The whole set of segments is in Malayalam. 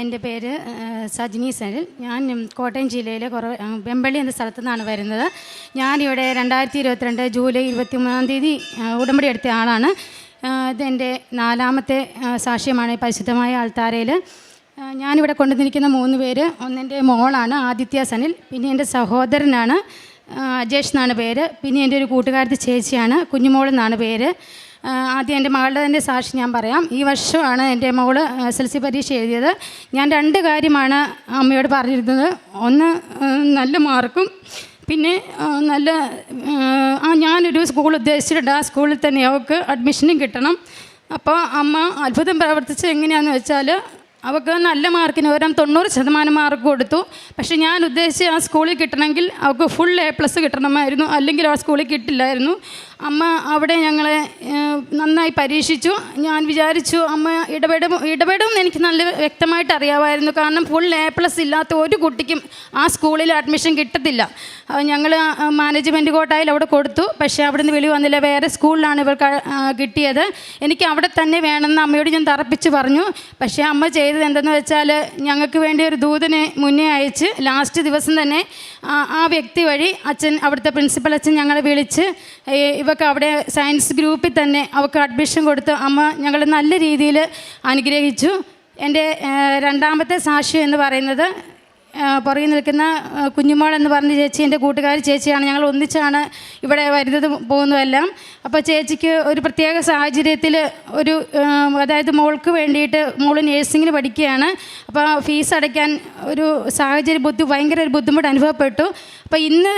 എന്റെ പേര് സജിനി സനിൽ. ഞാൻ കോട്ടയം ജില്ലയിലെ കുറവ് വെമ്പള്ളി എന്ന സ്ഥലത്തു നിന്നാണ് വരുന്നത്. ഞാനിവിടെ രണ്ടായിരത്തി ഇരുപത്തിരണ്ട് ജൂലൈ ഇരുപത്തിമൂന്നാം തീയതി ആ, ഉടമ്പടി എടുത്ത ആളാണ്. ഇതെന്റെ നാലാമത്തെ സാക്ഷ്യമാണ് പരിശുദ്ധമായ ആൾത്താരയിൽ ഞാനിവിടെ കൊണ്ടുവന്നിരിക്കുന്ന മൂന്ന് പേര് ഒന്നെന്റെ മോളാണ് ആദിത്യ സനിൽ പിന്നെ എന്റെ സഹോദരനാണ് അജേഷ് എന്നാണ് പേര് പിന്നെ എന്റെ ഒരു കൂട്ടുകാരത്തെ ചേച്ചിയാണ് കുഞ്ഞുമോൾ എന്നാണ് പേര്. ആദ്യം എന്റെ മകളുടെ തന്നെ സാക്ഷി ഞാൻ പറയാം. ഈ വർഷമാണ് എന്റെ മകൾ എസ് എൽ സി പരീക്ഷ എഴുതിയത്. ഞാൻ രണ്ട് കാര്യമാണ് അമ്മയോട് പറഞ്ഞിരുന്നത്. ഒന്ന് നല്ല മാർക്കും പിന്നെ നല്ല ആ ഞാനൊരു സ്കൂൾ ഉദ്ദേശിച്ചിട്ടുണ്ട്. ആ സ്കൂളിൽ തന്നെ അവൾക്ക് അഡ്മിഷനും കിട്ടണം. അപ്പോൾ അമ്മ അത്ഭുതം പ്രവർത്തിച്ച് എങ്ങനെയാണെന്ന് വെച്ചാൽ അവൾക്ക് നല്ല മാർക്കിന് വരാൻ തൊണ്ണൂറ് ശതമാനം മാർക്ക് കൊടുത്തു. പക്ഷെ ഞാൻ ഉദ്ദേശിച്ച ആ സ്കൂളിൽ കിട്ടണമെങ്കിൽ അവൾക്ക് ഫുൾ എ പ്ലസ് കിട്ടണമായിരുന്നു. അല്ലെങ്കിൽ ആ സ്കൂളിൽ കിട്ടില്ലായിരുന്നു. അമ്മ അവിടെ ഞങ്ങളെ നന്നായി പരീക്ഷിച്ചു. ഞാൻ വിചാരിച്ചു അമ്മ ഇടപെടും ഇടപെടും എനിക്ക് നല്ല വ്യക്തമായിട്ട് അറിയാമായിരുന്നു. കാരണം ഫുൾ എ പ്ലസ് ഇല്ലാത്ത ഒരു കുട്ടിക്കും ആ സ്കൂളിൽ അഡ്മിഷൻ കിട്ടത്തില്ല. ഞങ്ങൾ മാനേജ്മെന്റ് കോട്ടായിൽ അവിടെ കൊടുത്തു. പക്ഷേ അവിടെ നിന്ന് വെളി വന്നില്ല. വേറെ സ്കൂളിലാണ് ഇവർക്ക് കിട്ടിയത്. എനിക്ക് അവിടെ തന്നെ വേണമെന്ന് അമ്മയോട് ഞാൻ തറപ്പിച്ച് പറഞ്ഞു. പക്ഷേ അമ്മ ചെയ്തത് എന്തെന്ന് വെച്ചാൽ ഞങ്ങൾക്ക് വേണ്ടി ഒരു ദൂതനെ മുന്നേ അയച്ച് ലാസ്റ്റ് ദിവസം തന്നെ ആ- വ്യക്തി വഴി അച്ഛൻ അവിടുത്തെ പ്രിൻസിപ്പൽ അച്ഛൻ ഞങ്ങളെ വിളിച്ച് ഇവക്ക് അവിടെ സയൻസ് ഗ്രൂപ്പിൽ തന്നെ അവൾക്ക് അഡ്മിഷൻ കൊടുത്ത് അമ്മ ഞങ്ങൾ നല്ല രീതിയിൽ അനുഗ്രഹിച്ചു. എന്റെ രണ്ടാമത്തെ സാക്ഷ്യം എന്ന് പറയുന്നത് പുറകിൽ നിൽക്കുന്ന കുഞ്ഞുമോൾ എന്ന് പറഞ്ഞ ചേച്ചി എന്റെ കൂട്ടുകാരി ചേച്ചിയാണ്. ഞങ്ങൾ ഒന്നിച്ചാണ് ഇവിടെ വരുന്നത് പോകുന്നതെല്ലാം. അപ്പോൾ ചേച്ചിക്ക് ഒരു പ്രത്യേക സാഹചര്യത്തിൽ ഒരു അതായത് മോൾക്ക് വേണ്ടിയിട്ട് മോൾ നേഴ്സിങ്ങിന് പഠിക്കുകയാണ്. അപ്പോൾ ഫീസ് അടയ്ക്കാൻ ഒരു സാഹചര്യം ബുദ്ധി ഭയങ്കര ഒരു ബുദ്ധിമുട്ട് അനുഭവപ്പെട്ടു. അപ്പോൾ ഇന്ന്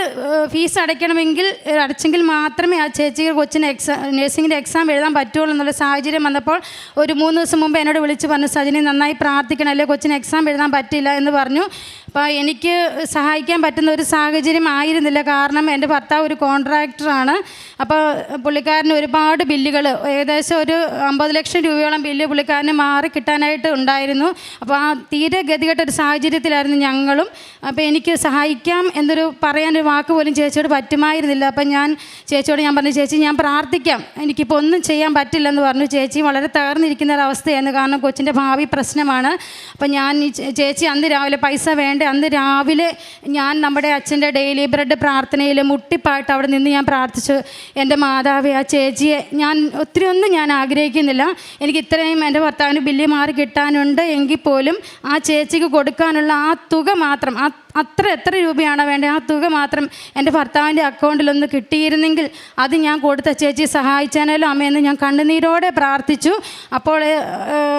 ഫീസ് അടയ്ക്കണമെങ്കിൽ അടച്ചെങ്കിൽ മാത്രമേ ആ ചേച്ചിക്ക് കൊച്ചിന് എക്സാം നേഴ്സിങ്ങിന്റെ എക്സാം എഴുതാൻ പറ്റുള്ളൂ എന്നുള്ള സാഹചര്യം വന്നപ്പോൾ ഒരു മൂന്ന് ദിവസം മുമ്പ് എന്നോട് വിളിച്ച് പറഞ്ഞു സജിനി നന്നായി പ്രാർത്ഥിക്കണം അല്ലെ കൊച്ചിന് എക്സാം എഴുതാൻ പറ്റില്ല എന്ന് പറഞ്ഞു. അപ്പോൾ എനിക്ക് സഹായിക്കാൻ പറ്റുന്ന ഒരു സാഹചര്യം ആയിരുന്നില്ല. കാരണം എന്റെ ഭർത്താവ് ഒരു കോൺട്രാക്ടറാണ് അപ്പോൾ പുള്ളിക്കാരന് ഒരുപാട് ബില്ലുകൾ ഏകദേശം ഒരു അമ്പത് ലക്ഷം രൂപയോളം ബില്ല് പുള്ളിക്കാരന് മാറി കിട്ടാനായിട്ട് ഉണ്ടായിരുന്നു. അപ്പോൾ ആ തീരെ ഗതികെട്ട ഒരു സാഹചര്യത്തിലായിരുന്നു ഞങ്ങളും. അപ്പോൾ എനിക്ക് സഹായിക്കാം എന്നൊരു പറയാനൊരു വാക്ക് പോലും ചേച്ചിയോട് പറ്റുമായിരുന്നില്ല. അപ്പം ഞാൻ ചേച്ചിയോട് ഞാൻ പറഞ്ഞു ചേച്ചി ഞാൻ പ്രാർത്ഥിക്കാം. എനിക്കിപ്പോൾ ഒന്നും ചെയ്യാൻ പറ്റില്ലെന്ന് പറഞ്ഞു. ചേച്ചി വളരെ തകർന്നിരിക്കുന്ന ഒരു അവസ്ഥയായിരുന്നു. കാരണം കൊച്ചിന്റെ ഭാവി പ്രശ്നമാണ്. അപ്പം ഞാൻ ചേച്ചി അന്ന് രാവിലെ പൈസ വേണ്ട അന്ന് രാവിലെ ഞാൻ നമ്മുടെ അച്ഛന്റെ ഡെയിലി ബ്രെഡ് പ്രാർത്ഥനയിൽ മുട്ടിപ്പായിട്ട് അവിടെ നിന്ന് ഞാൻ പ്രാർത്ഥിച്ചു. എന്റെ മാതാവേ ആ ചേച്ചിയെ ഞാൻ ഒത്തിരി ഒന്നും ഞാൻ ആഗ്രഹിക്കുന്നില്ല. എനിക്ക് ഇത്രയും എന്റെ ഭർത്താവിന് ബില്ല് മാറി കിട്ടാനുണ്ട് എങ്കിൽ പോലും ആ ചേച്ചിക്ക് കൊടുക്കാനുള്ള ആ തുക മാത്രം ആ അത്ര എത്ര രൂപയാണോ വേണ്ടത്? ആ തുക മാത്രം എന്റെ ഭർത്താവിന്റെ അക്കൗണ്ടിലൊന്ന് കിട്ടിയിരുന്നെങ്കിൽ അത് ഞാൻ കൊടുത്ത ചേച്ചി സഹായിച്ചാനല്ലോ അമ്മയെന്ന് ഞാൻ കണ്ണുനീരോടെ പ്രാർത്ഥിച്ചു. അപ്പോൾ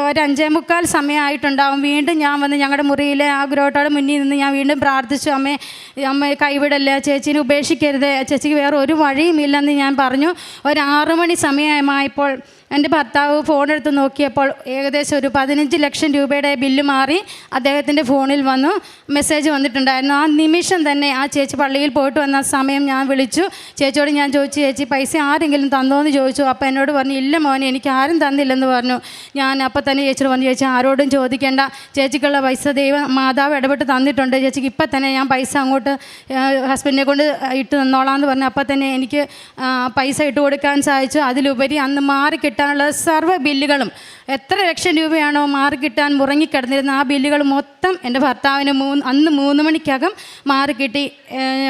ഒരഞ്ചേ മുക്കാൽ സമയമായിട്ടുണ്ടാവും. വീണ്ടും ഞാൻ വന്ന് ഞങ്ങളുടെ മുറിയിലെ ആ ഗ്രോട്ടോടെ മുന്നിൽ നിന്ന് ഞാൻ വീണ്ടും പ്രാർത്ഥിച്ചു. അമ്മേ അമ്മ കൈവിടല്ലേ ചേച്ചീനെ ഉപേക്ഷിക്കരുത്. ചേച്ചിക്ക് വേറെ ഒരു വഴിയുമില്ലെന്ന് ഞാൻ പറഞ്ഞു. ഒരു ആറു മണി സമയമായപ്പോൾ എന്റെ ഭർത്താവ് ഫോൺ എടുത്ത് നോക്കിയപ്പോൾ ഏകദേശം ഒരു പതിനഞ്ച് ലക്ഷം രൂപയുടെ ബില്ല് മാറി അദ്ദേഹത്തിന്റെ ഫോണിൽ വന്നു. മെസ്സേജ് വന്നിട്ടുണ്ടായിരുന്നു. ആ നിമിഷം തന്നെ ആ ചേച്ചി പള്ളിയിൽ പോയിട്ട് വന്ന സമയം ഞാൻ വിളിച്ചു. ചേച്ചിയോട് ഞാൻ ചോദിച്ചു ചേച്ചി പൈസ ആരെങ്കിലും തന്നോ? എന്ന് ചോദിച്ചു. അപ്പോൾ എന്നോട് പറഞ്ഞു ഇല്ല മോനെ എനിക്ക് ആരും തന്നില്ലെന്ന് പറഞ്ഞു. ഞാൻ അപ്പോൾ തന്നെ ചേച്ചിയോട് പറഞ്ഞു ചേച്ചി ആരോടും ചോദിക്കേണ്ട. ചേച്ചിക്കുള്ള പൈസ ദൈവം മാതാവ് ഇടപെട്ട് തന്നിട്ടുണ്ട്. ചേച്ചിക്ക് ഇപ്പം തന്നെ ഞാൻ പൈസ അങ്ങോട്ട് ഹസ്ബൻഡിനെ കൊണ്ട് ഇട്ട് തന്നോളാം എന്ന് പറഞ്ഞു. അപ്പോൾ തന്നെ എനിക്ക് പൈസ ഇട്ട് കൊടുക്കാൻ സാധിച്ചു. അതിലുപരി അന്ന് മാറി കിട്ടാനുള്ള സർവ ബില്ലുകളും എത്ര ലക്ഷം രൂപയാണോ മാറി കിട്ടാൻ മുറങ്ങിക്കിടന്നിരുന്ന ആ ബില്ലുകൾ മൊത്തം എന്റെ ഭർത്താവിന് മൂന്ന് അന്ന് മൂന്ന് മണിക്കകം മാറി കിട്ടി.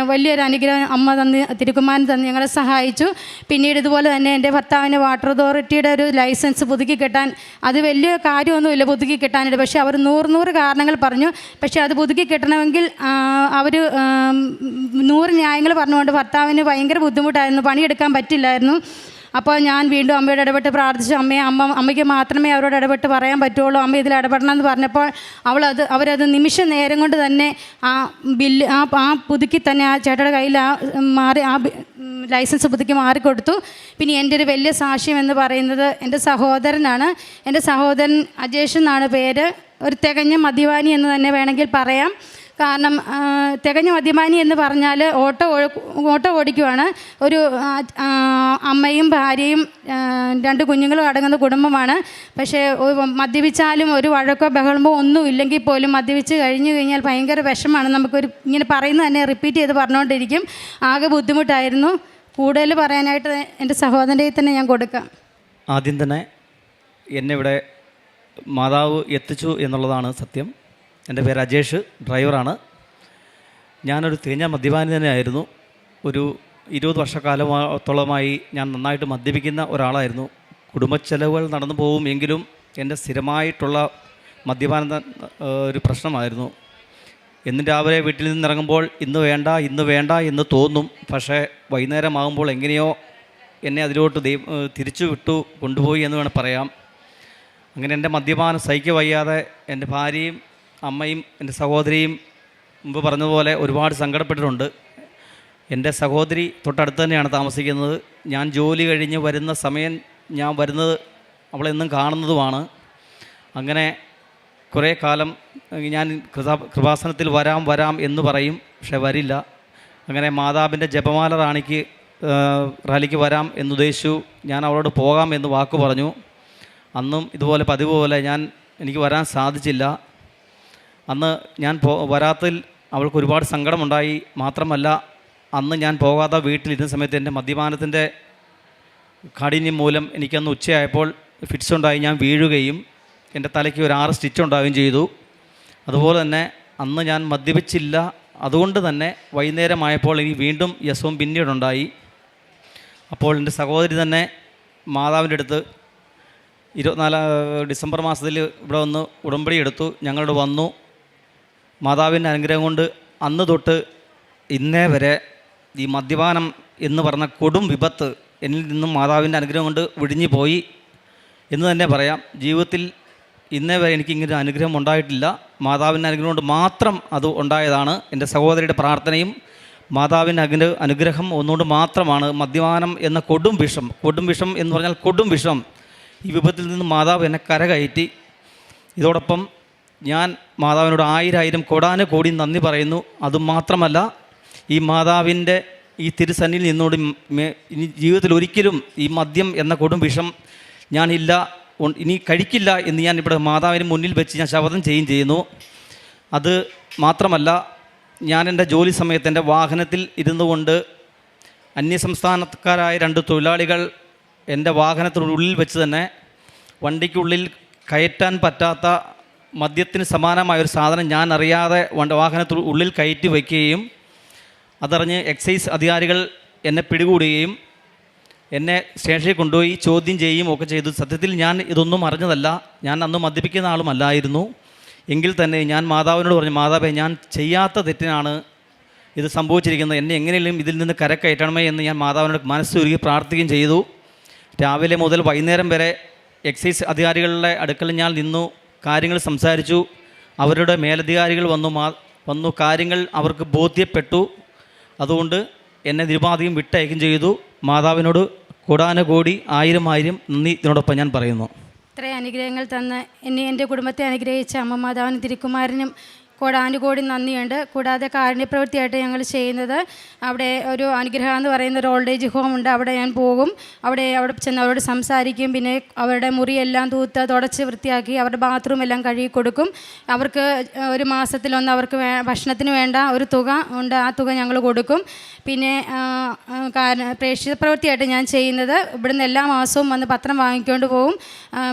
വലിയൊരു അനുഗ്രഹം അമ്മ തന്ന് തിരുക്കുമാരൻ തന്ന് ഞങ്ങളെ സഹായിച്ചു. പിന്നീട് ഇതുപോലെ തന്നെ എന്റെ ഭർത്താവിന് വാട്ടർ അതോറിറ്റിയുടെ ഒരു ലൈസൻസ് പുതുക്കി കിട്ടാൻ അത് വലിയ കാര്യമൊന്നുമില്ല പുതുക്കി കിട്ടാനായിട്ട്. പക്ഷേ അവർ നൂറ് നൂറ് കാരണങ്ങൾ പറഞ്ഞു. പക്ഷേ അത് പുതുക്കി കിട്ടണമെങ്കിൽ അവർ നൂറ് ന്യായങ്ങൾ പറഞ്ഞുകൊണ്ട് ഭർത്താവിന് ഭയങ്കര ബുദ്ധിമുട്ടായിരുന്നു. പണിയെടുക്കാൻ പറ്റില്ലായിരുന്നു. അപ്പോൾ ഞാൻ വീണ്ടും അമ്മയോട് ഇടപെട്ട് പ്രാർത്ഥിച്ചു. അമ്മയെ അമ്മ അമ്മയ്ക്ക് മാത്രമേ അവരോട് ഇടപെട്ട് പറയാൻ പറ്റുള്ളൂ. അമ്മ ഇതിൽ ഇടപെടണം എന്ന് പറഞ്ഞപ്പോൾ അവളത് അവരത് നിമിഷ നേരം കൊണ്ട് തന്നെ ആ ബില്ല് ആ ആ പുതുക്കി തന്നെ ആ ചേട്ടയുടെ കയ്യിൽ ആ മാറി ആ ലൈസൻസ് പുതുക്കി മാറിക്കൊടുത്തു. പിന്നെ എന്റെ ഒരു വലിയ സാക്ഷ്യം എന്ന് പറയുന്നത് എന്റെ സഹോദരനാണ്. എന്റെ സഹോദരൻ അജേഷ് എന്നാണ് പേര്. ഒരു തികഞ്ഞ മദ്യപാനി എന്ന് തന്നെ വേണമെങ്കിൽ പറയാം. കാരണം തികഞ്ഞ മദ്യപാനി എന്ന് പറഞ്ഞാൽ ഓട്ടോ ഓട്ടോ ഓടിക്കുവാണ്. ഒരു അമ്മയും ഭാര്യയും രണ്ട് കുഞ്ഞുങ്ങളും അടങ്ങുന്ന കുടുംബമാണ്. പക്ഷേ മദ്യപിച്ചാലും ഒരു വഴക്കോ ബഹളമോ ഒന്നും ഇല്ലെങ്കിൽ പോലും മദ്യപിച്ച് കഴിഞ്ഞു കഴിഞ്ഞാൽ ഭയങ്കര വിഷമാണ് നമുക്കൊരു ഇങ്ങനെ പറയുന്നത് തന്നെ റിപ്പീറ്റ് ചെയ്ത് പറഞ്ഞുകൊണ്ടിരിക്കും. ആകെ ബുദ്ധിമുട്ടായിരുന്നു. കൂടുതൽ പറയാനായിട്ട് എന്റെ സഹോദരന്റെ തന്നെ ഞാൻ കൊടുക്കാം. ആദ്യം തന്നെ എന്നെ ഇവിടെ മാതാവ് എത്തിച്ചു എന്നുള്ളതാണ് സത്യം. എന്റെ പേര് അജേഷ് ഡ്രൈവറാണ്. ഞാനൊരു തികഞ്ഞ മദ്യപാനി തന്നെയായിരുന്നു. ഒരു ഇരുപത് വർഷക്കാലത്തോളമായി ഞാൻ നന്നായിട്ട് മദ്യപിക്കുന്ന ഒരാളായിരുന്നു. കുടുംബച്ചെലവുകൾ നടന്നു പോകും എങ്കിലും എന്റെ സ്ഥിരമായിട്ടുള്ള മദ്യപാനം ഒരു പ്രശ്നമായിരുന്നു. എന്നും രാവിലെ വീട്ടിൽ നിന്നിറങ്ങുമ്പോൾ ഇന്ന് വേണ്ട ഇന്ന് വേണ്ട എന്ന് തോന്നും. പക്ഷേ വൈകുന്നേരമാകുമ്പോൾ എങ്ങനെയോ എന്നെ അതിലോട്ട് തിരിച്ചു വിട്ടു കൊണ്ടുപോയി എന്ന് വേണം പറയാം. അങ്ങനെ എന്റെ മദ്യപാനം സഹിക്ക വയ്യാതെ എന്റെ ഭാര്യയും അമ്മയും എന്റെ സഹോദരിയും മുമ്പ് പറഞ്ഞതുപോലെ ഒരുപാട് സങ്കടപ്പെട്ടിട്ടുണ്ട്. എന്റെ സഹോദരി തൊട്ടടുത്ത് തന്നെയാണ് താമസിക്കുന്നത്. ഞാൻ ജോലി കഴിഞ്ഞ് വരുന്ന സമയം ഞാൻ വരുന്നത് അവളെന്നും കാണുന്നതുമാണ്. അങ്ങനെ കുറേ കാലം ഞാൻ കൃതാ കൃപാസനത്തിൽ വരാം വരാം എന്ന് പറയും പക്ഷെ വരില്ല. അങ്ങനെ മാതാവിന്റെ ജപമാല റാണിക്ക് റാലിക്ക് വരാം എന്നുദ്ദേശിച്ചു. ഞാൻ അവളോട് പോകാം എന്ന് വാക്ക് പറഞ്ഞു. അന്നും ഇതുപോലെ പതിവ് പോലെ ഞാൻ എനിക്ക് വരാൻ സാധിച്ചില്ല. അന്ന് ഞാൻ പോ വരാത്തിൽ അവൾക്ക് ഒരുപാട് സങ്കടമുണ്ടായി. മാത്രമല്ല അന്ന് ഞാൻ പോകാതെ വീട്ടിലിരുന്ന സമയത്ത് എന്റെ മദ്യപാനത്തിന്റെ കാഠിന്യം മൂലം എനിക്കന്ന് ഉച്ചയായപ്പോൾ ഫിറ്റ്സ് ഉണ്ടായി ഞാൻ വീഴുകയും എന്റെ തലയ്ക്ക് ഒരു ആറ് സ്റ്റിച്ച് ഉണ്ടാവുകയും ചെയ്തു. അതുപോലെ തന്നെ അന്ന് ഞാൻ മദ്യപിച്ചില്ല. അതുകൊണ്ട് തന്നെ വൈകുന്നേരമായപ്പോൾ എനിക്ക് വീണ്ടും യസവും പിന്നീടുണ്ടായി. അപ്പോൾ എന്റെ സഹോദരി തന്നെ മാതാവിന്റെ അടുത്ത് ഇരുപത്തിനാലാം ഡിസംബർ മാസത്തിൽ ഇവിടെ വന്ന് ഉടമ്പടി എടുത്തു. ഞങ്ങളോട് വന്നു. മാതാവിന്റെ അനുഗ്രഹം കൊണ്ട് അന്ന് തൊട്ട് ഇന്നേ വരെ ഈ മദ്യപാനം എന്ന് പറഞ്ഞ കൊടും വിപത്ത് എന്നിൽ നിന്നും മാതാവിന്റെ അനുഗ്രഹം കൊണ്ട് വിടിഞ്ഞു പോയി. എന്ന് തന്നെ പറയാം. ജീവിതത്തിൽ ഇന്നേ വരെ എനിക്ക് ഇങ്ങനെ അനുഗ്രഹം ഉണ്ടായിട്ടില്ല. മാതാവിന്റെ അനുഗ്രഹം കൊണ്ട് മാത്രം അത് ഉണ്ടായതാണ് എന്റെ സഹോദരിയുടെ പ്രാർത്ഥനയും. മാതാവിന്റെ അനുഗ്ര അനുഗ്രഹം ഒന്നുകൊണ്ട് മാത്രമാണ് മദ്യപാനം എന്ന കൊടും വിഷം. കൊടും വിഷം എന്ന് പറഞ്ഞാൽ കൊടും വിഷം. ഈ വിപത്തിൽ നിന്ന് മാതാവ് എന്നെ കരകയറ്റി. ഇതോടൊപ്പം ഞാൻ മാതാവിനോട് ആയിരായിരം കോടാന കോടി നന്ദി പറയുന്നു. അതുമാത്രമല്ല ഈ മാതാവിന്റെ ഈ തിരുസന്നിയിൽ നിന്നോട് ഇനി ജീവിതത്തിൽ ഒരിക്കലും ഈ മദ്യം എന്ന കൊടും വിഷം ഞാനില്ല ഇനി കഴിക്കില്ല എന്ന് ഞാൻ ഇവിടെ മാതാവിന് മുന്നിൽ വെച്ച് ഞാൻ ശപഥം ചെയ്യുകയും ചെയ്യുന്നു. അത് മാത്രമല്ല ഞാൻ എന്റെ ജോലി സമയത്ത് എന്റെ വാഹനത്തിൽ ഇരുന്നു കൊണ്ട് അന്യസംസ്ഥാനക്കാരായ രണ്ട് തൊഴിലാളികൾ എന്റെ വാഹനത്തിനുള്ളിൽ വെച്ച് തന്നെ വണ്ടിക്കുള്ളിൽ കയറ്റാൻ പറ്റാത്ത മദ്യത്തിന് സമാനമായ ഒരു സാധനം ഞാൻ അറിയാതെ വണ്ട വാഹനത്തിൽ ഉള്ളിൽ കയറ്റി വയ്ക്കുകയും അതറിഞ്ഞ് എക്സൈസ് അധികാരികൾ എന്നെ പിടികൂടുകയും എന്നെ സ്റ്റേഷനിൽ കൊണ്ടുപോയി ചോദ്യം ചെയ്യുകയും ഒക്കെ ചെയ്തു. സത്യത്തിൽ ഞാൻ ഇതൊന്നും അറിഞ്ഞതല്ല. ഞാൻ അന്ന് മദ്യപിക്കുന്ന ആളുമല്ലായിരുന്നു. എങ്കിൽ തന്നെ ഞാൻ മാതാവിനോട് പറഞ്ഞു മാതാവേ ഞാൻ ചെയ്യാത്ത തെറ്റിനാണ് ഇത് സംഭവിച്ചിരിക്കുന്നത്. എന്നെ എങ്ങനെയെങ്കിലും ഇതിൽ നിന്ന് കരക്കയറ്റണമേ എന്ന് ഞാൻ മാതാവിനോട് മനസ്സൊരുക്കി പ്രാർത്ഥിക്കുകയും ചെയ്തു. രാവിലെ മുതൽ വൈകുന്നേരം വരെ എക്സൈസ് അധികാരികളുടെ അടുക്കൽ ഞാൻ നിന്നു. കാര്യങ്ങൾ സംസാരിച്ചു. അവരുടെ മേലധികാരികൾ വന്നു മാ വന്നു കാര്യങ്ങൾ അവർക്ക് ബോധ്യപ്പെട്ടു. അതുകൊണ്ട് എന്നെ നിരുപാധികം വിട്ടയക്കും ചെയ്തു. മാതാവിനോട് കോടാനുകോടി ആയിരം ആയിരം നന്ദി ഇതിനോടൊപ്പം ഞാൻ പറയുന്നു. ഇത്രയും അനുഗ്രഹങ്ങൾ തന്ന് എന്നെ എന്റെ കുടുംബത്തെ അനുഗ്രഹിച്ച അമ്മ മാതാവിനും തിരുക്കുമാരനും കോടാനുകോടി നന്ദിയുണ്ട്. കൂടാതെ കാരുണ്യപ്രവൃത്തിയായിട്ട് ഞങ്ങൾ ചെയ്യുന്നത് അവിടെ ഒരു അനുഗ്രഹം എന്ന് പറയുന്ന ഒരു ഓൾഡ് ഏജ് ഹോം ഉണ്ട്. അവിടെ ഞാൻ പോകും. അവിടെ അവിടെ ചെന്ന് അവരോട് സംസാരിക്കും. പിന്നെ അവരുടെ മുറിയെല്ലാം തൂത്ത് തുടച്ച് വൃത്തിയാക്കി അവരുടെ ബാത്റൂം എല്ലാം കഴുകി കൊടുക്കും. അവർക്ക് ഒരു മാസത്തിലൊന്ന് അവർക്ക് ഭക്ഷണത്തിന് വേണ്ട ഒരു തുക ഉണ്ട്. ആ തുക ഞങ്ങൾ കൊടുക്കും. പിന്നെ പ്രേക്ഷിത പ്രവൃത്തിയായിട്ട് ഞാൻ ചെയ്യുന്നത് ഇവിടുന്ന് എല്ലാ മാസവും വന്ന് പത്രം വാങ്ങിക്കൊണ്ട് പോകും.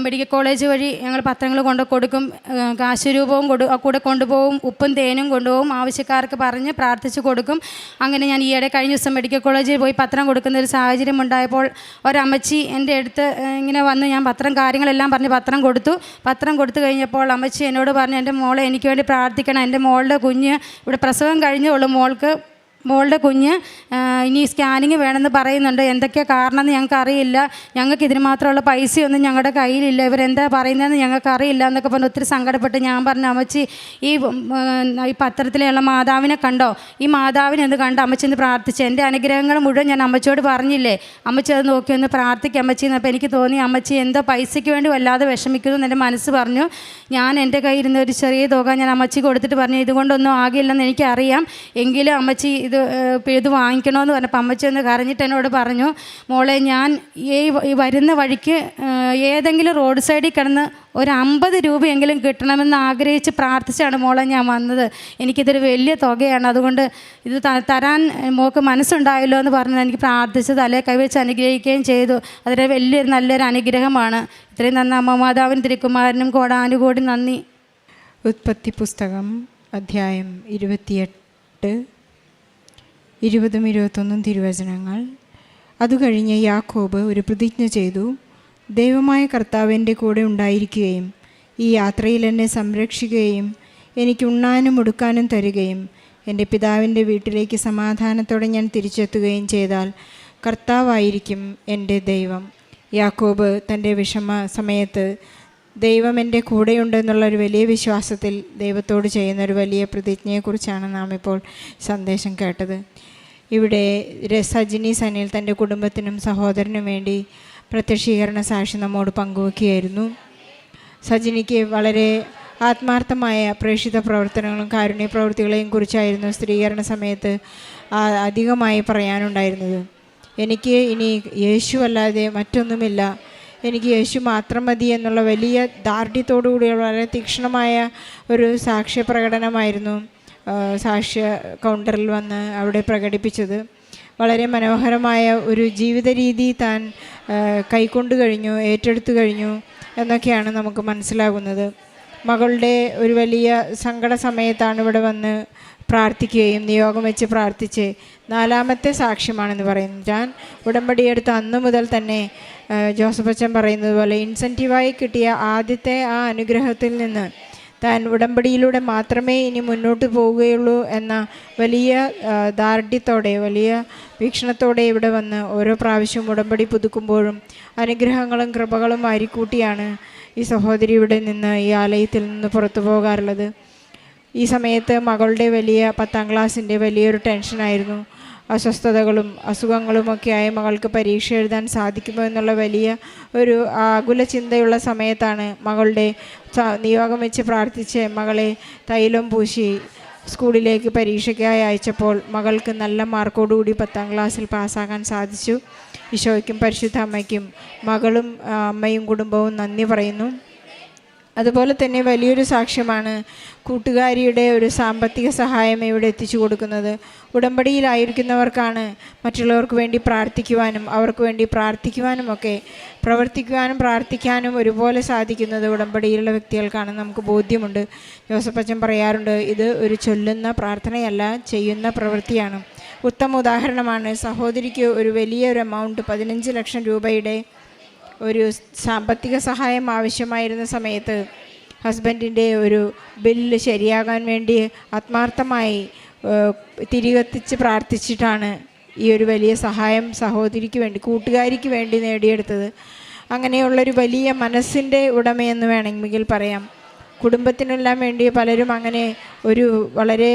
മെഡിക്കൽ കോളേജ് വഴി ഞങ്ങൾ പത്രങ്ങൾ കൊണ്ട് കൊടുക്കും. ആ, കാശ് രൂപവും കൊടു കൂടെ കൊണ്ടുപോകും. ഉപ്പും തേനും കൊണ്ടുപോകും. ആവശ്യക്കാർക്ക് പറഞ്ഞ് പ്രാർത്ഥിച്ച് കൊടുക്കും. അങ്ങനെ ഞാൻ ഈയിടെ കഴിഞ്ഞ ദിവസം മെഡിക്കൽ കോളേജിൽ പോയി പത്രം കൊടുക്കുന്ന ഒരു സാഹചര്യം ഉണ്ടായപ്പോൾ ഒരമ്മച്ചി എന്റെ അടുത്ത് ഇങ്ങനെ വന്ന് ഞാൻ പത്രം കാര്യങ്ങളെല്ലാം പറഞ്ഞ് പത്രം കൊടുത്തു. പത്രം കൊടുത്തു കഴിഞ്ഞപ്പോൾ അമ്മച്ചി എന്നോട് പറഞ്ഞു എന്റെ മോളെ എനിക്ക് വേണ്ടി പ്രാർത്ഥിക്കണം. എന്റെ മോളുടെ കുഞ്ഞ് ഇവിടെ പ്രസവം കഴിഞ്ഞേ ഉള്ളൂ മോൾക്ക് മോളുടെ കുഞ്ഞ് ഇനി സ്കാനിങ് വേണമെന്ന് പറയുന്നുണ്ട്. എന്തൊക്കെയാണ് കാരണം എന്ന് ഞങ്ങൾക്ക് അറിയില്ല ഞങ്ങൾക്ക് ഇതിന് മാത്രമുള്ള പൈസയൊന്നും ഞങ്ങളുടെ കയ്യിലില്ല. ഇവരെന്താ പറയുന്നതെന്ന് ഞങ്ങൾക്ക് അറിയില്ല എന്നൊക്കെ പറഞ്ഞ് ഒത്തിരി സങ്കടപ്പെട്ട് ഞാൻ പറഞ്ഞു അമ്മച്ചി ഈ ഈ പത്രത്തിലുള്ള മാതാവിനെ കണ്ടോ? ഈ മാതാവിനെ ഒന്ന് കണ്ട് അമ്മച്ചി ഒന്ന് പ്രാർത്ഥിച്ചു. എന്റെ അനുഗ്രഹങ്ങൾ മുഴുവൻ ഞാൻ അമ്മച്ചിയോട് പറഞ്ഞില്ലേ? അമ്മച്ചി അത് നോക്കി ഒന്ന് പ്രാർത്ഥിക്കുക അമ്മച്ചി. എന്നപ്പോൾ എനിക്ക് തോന്നി അമ്മച്ചി എന്തോ പൈസയ്ക്ക് വേണ്ടി വല്ലാതെ വിഷമിക്കുന്നു എന്റെ മനസ്സ് പറഞ്ഞു. ഞാൻ എന്റെ കയ്യിൽ ഇരുന്ന ഒരു ചെറിയ തുക ഞാൻ അമ്മച്ചി കൊടുത്തിട്ട് പറഞ്ഞു ഇതുകൊണ്ടൊന്നും ആകില്ലെന്ന് എനിക്കറിയാം. എങ്കിലും അമ്മച്ചി ഇത് ഇത് വാങ്ങിക്കണമെന്ന് പറഞ്ഞപ്പോൾ അമ്മച്ചി ഒന്ന് കരഞ്ഞിട്ട് എന്നോട് പറഞ്ഞു മോളെ ഞാൻ ഈ വരുന്ന വഴിക്ക് ഏതെങ്കിലും റോഡ് സൈഡിൽ കിടന്ന് ഒരു അമ്പത് രൂപയെങ്കിലും കിട്ടണമെന്ന് ആഗ്രഹിച്ച് പ്രാർത്ഥിച്ചാണ് മോളെ ഞാൻ വന്നത്. എനിക്കിതൊരു വലിയ തുകയാണ്. അതുകൊണ്ട് ഇത് തരാൻ മോൾക്ക് മനസ്സുണ്ടായല്ലോ എന്ന് പറഞ്ഞ് എനിക്ക് പ്രാർത്ഥിച്ച് തലേ കൈവച്ച് അനുഗ്രഹിക്കുകയും ചെയ്തു. അതൊരു വലിയൊരു നല്ലൊരു അനുഗ്രഹമാണ്. ഇത്രയും നന്ന അമ്മമാതാവിനും തിരുക്കുമാരനും കോടാനുകൂടി നന്ദി. ഉത്പത്തി പുസ്തകം അധ്യായം ഇരുപത്തിയെട്ട്. ഇരുപതും ഇരുപത്തൊന്നും തിരുവചനങ്ങൾ. അതുകഴിഞ്ഞ് യാക്കോബ് ഒരു പ്രതിജ്ഞ ചെയ്തു. ദൈവമായ കർത്താവ് എന്റെ കൂടെ ഉണ്ടായിരിക്കുകയും ഈ യാത്രയിൽ എന്നെ സംരക്ഷിക്കുകയും എനിക്ക് ഉണ്ണാനും ഉടുക്കാനും തരികയും എന്റെ പിതാവിന്റെ വീട്ടിലേക്ക് സമാധാനത്തോടെ ഞാൻ തിരിച്ചെത്തുകയും ചെയ്താൽ കർത്താവായിരിക്കും എന്റെ ദൈവം. യാക്കോബ് തന്റെ വിഷമ സമയത്ത് ദൈവം എന്റെ കൂടെയുണ്ടെന്നുള്ള ഒരു വലിയ വിശ്വാസത്തിൽ ദൈവത്തോട് ചെയ്യുന്ന ഒരു വലിയ പ്രതിജ്ഞയെക്കുറിച്ചാണ് നാം ഇപ്പോൾ സന്ദേശം കേട്ടത്. ഇവിടെ രസജിനി സജിനി സനിൽ തന്റെ കുടുംബത്തിനും സഹോദരനും വേണ്ടി പ്രത്യക്ഷീകരണ സാക്ഷി നമ്മോട് പങ്കുവെക്കുകയായിരുന്നു. സജിനിക്ക് വളരെ ആത്മാർത്ഥമായ പ്രേക്ഷിത പ്രവർത്തനങ്ങളും കാരുണ്യ പ്രവൃത്തികളെയും കുറിച്ചായിരുന്നു സ്ത്രീകരണ സമയത്ത് അധികമായി പറയാനുണ്ടായിരുന്നത്. എനിക്ക് ഇനി യേശു അല്ലാതെ മറ്റൊന്നുമില്ല. എനിക്ക് യേശു മാത്രം മതി എന്നുള്ള വലിയ ദാർഢ്യത്തോടുകൂടി വളരെ തീക്ഷ്ണമായ ഒരു സാക്ഷ്യ പ്രകടനമായിരുന്നു ആ, സാക്ഷ്യ കൗണ്ടറിൽ വന്ന് അവിടെ പ്രകടിപ്പിച്ചത്. വളരെ മനോഹരമായ ഒരു ജീവിത രീതി താൻ കൈക്കൊണ്ട് കഴിഞ്ഞു ഏറ്റെടുത്തു കഴിഞ്ഞു എന്നൊക്കെയാണ് നമുക്ക് മനസ്സിലാകുന്നത്. മകളുടെ ഒരു വലിയ സങ്കട സമയത്താണ് ഇവിടെ വന്ന് പ്രാർത്ഥിക്കുകയും നിയോഗം വെച്ച് പ്രാർത്ഥിച്ച് നാലാമത്തെ സാക്ഷ്യമാണെന്ന് പറയുന്നത് ഞാൻ ഉടമ്പടി എടുത്ത അന്ന് മുതൽ തന്നെ ജോസഫ് അച്ഛൻ പറയുന്നത് പോലെ ഇൻസെന്റീവായി കിട്ടിയ ആദ്യത്തെ ആ അനുഗ്രഹത്തിൽ നിന്ന് താൻ ഉടമ്പടിയിലൂടെ മാത്രമേ ഇനി മുന്നോട്ട് പോവുകയുള്ളൂ എന്ന വലിയ ദാർഢ്യത്തോടെ വലിയ വീക്ഷണത്തോടെ ഇവിടെ വന്ന് ഓരോ പ്രാവശ്യവും ഉടമ്പടി പുതുക്കുമ്പോഴും അനുഗ്രഹങ്ങളും കൃപകളും വാരിക്കൂട്ടിയാണ് ഈ സഹോദരി ഇവിടെ നിന്ന് ഈ ആലയത്തിൽ നിന്ന് പുറത്തു പോകാറുള്ളത്. ഈ സമയത്ത് മകളുടെ വലിയ പത്താം ക്ലാസ്സിന്റെ വലിയൊരു ടെൻഷനായിരുന്നു. അസ്വസ്ഥതകളും അസുഖങ്ങളുമൊക്കെയായി മകൾക്ക് പരീക്ഷ എഴുതാൻ സാധിക്കുമോ എന്നുള്ള വലിയ ഒരു ആകുല ചിന്തയുള്ള സമയത്താണ് മകളുടെ നിയോഗം വെച്ച് പ്രാർത്ഥിച്ച് മകളെ തൈലം പൂശി സ്കൂളിലേക്ക് പരീക്ഷയ്ക്കായി അയച്ചപ്പോൾ മകൾക്ക് നല്ല മാർക്കോടുകൂടി പത്താം ക്ലാസ്സിൽ പാസ്സാകാൻ സാധിച്ചു. ഈശോയ്ക്കും പരിശുദ്ധ അമ്മയ്ക്കും മകളും അമ്മയും കുടുംബവും നന്ദി പറയുന്നു. അതുപോലെ തന്നെ വലിയൊരു സാക്ഷ്യമാണ് കൂട്ടുകാരിയുടെ ഒരു സാമ്പത്തിക സഹായം ഇവിടെ എത്തിച്ചു കൊടുക്കുന്നത്. ഉടമ്പടിയിലായിരിക്കുന്നവർക്കാണ് മറ്റുള്ളവർക്ക് വേണ്ടി പ്രാർത്ഥിക്കുവാനും അവർക്ക് വേണ്ടി പ്രാർത്ഥിക്കുവാനും ഒക്കെ പ്രവർത്തിക്കുവാനും പ്രാർത്ഥിക്കാനും ഒരുപോലെ സാധിക്കുന്നത് ഉടമ്പടിയിലുള്ള വ്യക്തികൾക്കാണ്. നമുക്ക് ബോധ്യമുണ്ട്. ജോസഫ് പറയാറുണ്ട് ഇത് ഒരു ചൊല്ലുന്ന പ്രാർത്ഥനയല്ല ചെയ്യുന്ന പ്രവൃത്തിയാണ്. ഉത്തമ ഉദാഹരണമാണ് സഹോദരിക്ക് ഒരു വലിയൊരു എമൗണ്ട് പതിനഞ്ച് ലക്ഷം രൂപയുടെ ഒരു സാമ്പത്തിക സഹായം ആവശ്യമായിരുന്ന സമയത്ത് ഹസ്ബൻഡിന്റെ ഒരു ബില്ല് ശരിയാകാൻ വേണ്ടി ആത്മാർത്ഥമായി തിരികത്തിച്ച് പ്രാർത്ഥിച്ചിട്ടാണ് ഈ ഒരു വലിയ സഹായം സഹോദരിക്ക് വേണ്ടി കൂട്ടുകാരിക്ക് വേണ്ടി നേടിയെടുത്തത്. അങ്ങനെയുള്ളൊരു വലിയ മനസ്സിന്റെ ഉടമയെന്ന് വേണമെങ്കിൽ പറയാം. കുടുംബത്തിനെല്ലാം വേണ്ടി പലരും അങ്ങനെ ഒരു വളരെ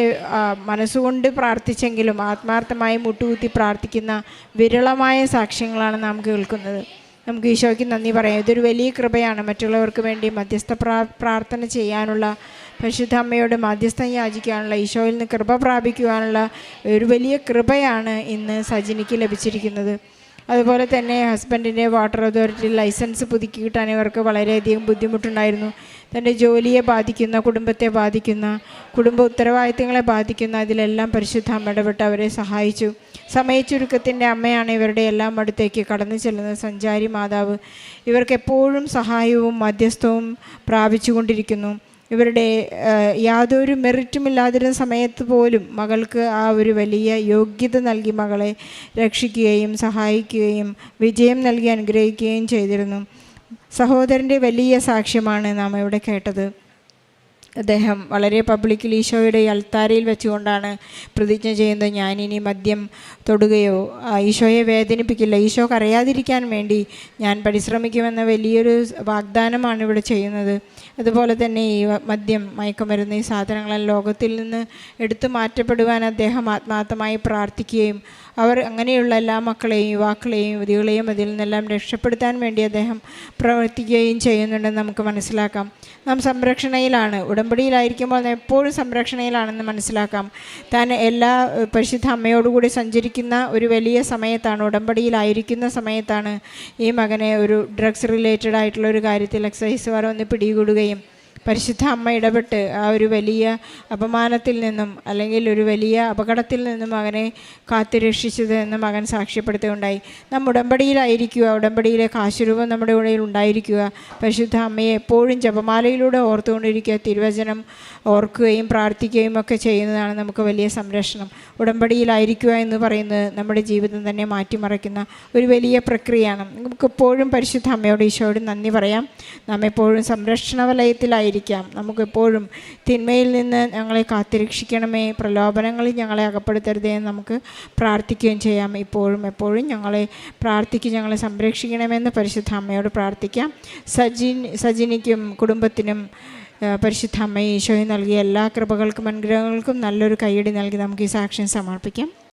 മനസ്സുകൊണ്ട് പ്രാർത്ഥിച്ചെങ്കിലും ആത്മാർത്ഥമായി മുട്ടുകുത്തി പ്രാർത്ഥിക്കുന്ന വിരളമായ സാക്ഷ്യങ്ങളാണ് നാം കേൾക്കുന്നത്. നമുക്ക് ഈശോയ്ക്ക് നന്ദി പറയാം. ഇതൊരു വലിയ കൃപയാണ്. മറ്റുള്ളവർക്ക് വേണ്ടി മധ്യസ്ഥ പ്രാർത്ഥന ചെയ്യാനുള്ള പരിശുദ്ധ അമ്മയോട് മധ്യസ്ഥം യാചിക്കാനുള്ള ഈശോയിൽ നിന്ന് കൃപ പ്രാപിക്കുവാനുള്ള ഒരു വലിയ കൃപയാണ് ഇന്ന് സജിനിക്ക് ലഭിച്ചിരിക്കുന്നത്. അതുപോലെ തന്നെ ഹസ്ബൻഡിന്റെ വാട്ടർ അതോറിറ്റി ലൈസൻസ് പുതുക്കി കിട്ടാൻ ഇവർക്ക് വളരെയധികം ബുദ്ധിമുട്ടുണ്ടായിരുന്നു. തന്റെ ജോലിയെ ബാധിക്കുന്ന കുടുംബത്തെ ബാധിക്കുന്ന കുടുംബ ഉത്തരവാദിത്തങ്ങളെ ബാധിക്കുന്ന അതിലെല്ലാം പരിശുദ്ധ അമ്മ ഇടപെട്ട് അവരെ സഹായിച്ചു. സമയച്ചുരുക്കത്തിന്റെ അമ്മയാണ് ഇവരുടെ എല്ലാം അടുത്തേക്ക് കടന്നു ചെല്ലുന്ന സഞ്ചാരി മാതാവ് ഇവർക്ക് എപ്പോഴും സഹായവും മധ്യസ്ഥവും പ്രാപിച്ചുകൊണ്ടിരിക്കുന്നു. ഇവരുടെ യാതൊരു മെറിറ്റും ഇല്ലാതിരുന്ന സമയത്ത് പോലും മകൾക്ക് ആ ഒരു വലിയ യോഗ്യത നൽകി മകളെ രക്ഷിക്കുകയും സഹായിക്കുകയും വിജയം നൽകി അനുഗ്രഹിക്കുകയും ചെയ്തിരുന്നു. സഹോദരന്റെ വലിയ സാക്ഷ്യമാണ് നാം ഇവിടെ കേട്ടത്. അദ്ദേഹം വളരെ പബ്ലിക്കിൽ ഈശോയുടെ അൽത്താരയിൽ വെച്ചുകൊണ്ടാണ് പ്രതിജ്ഞ ചെയ്യുന്നത്. ഞാനിനി മദ്യം തൊടുകയോ ഈശോയെ വേദനിപ്പിക്കില്ല. ഈശോ കരയാതിരിക്കാൻ വേണ്ടി ഞാൻ പരിശ്രമിക്കുമെന്ന വലിയൊരു വാഗ്ദാനമാണ് ഇവിടെ ചെയ്യുന്നത്. അതുപോലെ തന്നെ ഈ മദ്യം മയക്കുമരുന്ന് ഈ സാധനങ്ങളെല്ലാം ലോകത്തിൽ നിന്ന് എടുത്തു മാറ്റപ്പെടുവാൻ അദ്ദേഹം ആത്മാർത്ഥമായി പ്രാർത്ഥിക്കുകയും അവർ അങ്ങനെയുള്ള എല്ലാ മക്കളെയും യുവാക്കളെയും യുവതികളെയും അതിൽ നിന്നെല്ലാം രക്ഷപ്പെടുത്താൻ വേണ്ടി അദ്ദേഹം പ്രവർത്തിക്കുകയും ചെയ്യുന്നുണ്ടെന്ന് നമുക്ക് മനസ്സിലാക്കാം. നാം സംരക്ഷണയിലാണ്. ഉടമ്പടിയിലായിരിക്കുമ്പോൾ എപ്പോഴും സംരക്ഷണയിലാണെന്ന് മനസ്സിലാക്കാം. താൻ എല്ലാ പരിശുദ്ധ അമ്മയോടുകൂടി സഞ്ചരിക്കുന്ന ഒരു വലിയ സമയത്താണ് ഉടമ്പടിയിലായിരിക്കുന്ന സമയത്താണ് ഈ മകനെ ഒരു ഡ്രഗ്സ് റിലേറ്റഡ് ആയിട്ടുള്ള ഒരു കാര്യത്തിൽ എക്സൈസുകാർ വന്ന് പിടികൂടുകയും പരിശുദ്ധ അമ്മ ഇടപെട്ട് ആ ഒരു വലിയ അപമാനത്തിൽ നിന്നും അല്ലെങ്കിൽ ഒരു വലിയ അപകടത്തിൽ നിന്നും മകനെ കാത്തുരക്ഷിച്ചത് എന്ന് മകൻ സാക്ഷ്യപ്പെടുത്തുകയുണ്ടായി. നാം ഉടമ്പടിയിലായിരിക്കുക ഉടമ്പടിയിലെ കാശുരൂപം നമ്മുടെ ഉള്ളിൽ ഉണ്ടായിരിക്കുക. പരിശുദ്ധ അമ്മയെ എപ്പോഴും ജപമാലയിലൂടെ ഓർത്തുകൊണ്ടിരിക്കുക തിരുവചനം ഓർക്കുകയും പ്രാർത്ഥിക്കുകയും ഒക്കെ ചെയ്യുന്നതാണ് നമുക്ക് വലിയ സംരക്ഷണം. ഉടമ്പടിയിലായിരിക്കുക എന്ന് പറയുന്നത് നമ്മുടെ ജീവിതം തന്നെ മാറ്റിമറിക്കുന്ന ഒരു വലിയ പ്രക്രിയയാണ്. നമുക്ക് എപ്പോഴും പരിശുദ്ധ അമ്മയോട് ഈശോയോട് നന്ദി പറയാം. നാം എപ്പോഴും സംരക്ഷണ വലയത്തിലായിരിക്കാം നമുക്കെപ്പോഴും തിന്മയിൽ നിന്ന് ഞങ്ങളെ കാത്തിരക്ഷിക്കണമേ. പ്രലോഭനങ്ങളിൽ ഞങ്ങളെ അകപ്പെടുത്തരുതേ എന്ന് നമുക്ക് പ്രാർത്ഥിക്കുകയും ചെയ്യാം. ഇപ്പോഴും എപ്പോഴും ഞങ്ങളെ പ്രാർത്ഥിക്കുക ഞങ്ങളെ സംരക്ഷിക്കണമെന്ന് പരിശുദ്ധ അമ്മയോട് പ്രാർത്ഥിക്കാം. സജിൻ സജിനിക്കും കുടുംബത്തിനും പരിശുദ്ധ അമ്മ ഈശോയെ നൽകിയ എല്ലാ കൃപകൾക്കും അനുഗ്രഹങ്ങൾക്കും നല്ലൊരു കൈയടി നൽകി നമുക്ക് ഈ സാക്ഷ്യം സമർപ്പിക്കാം.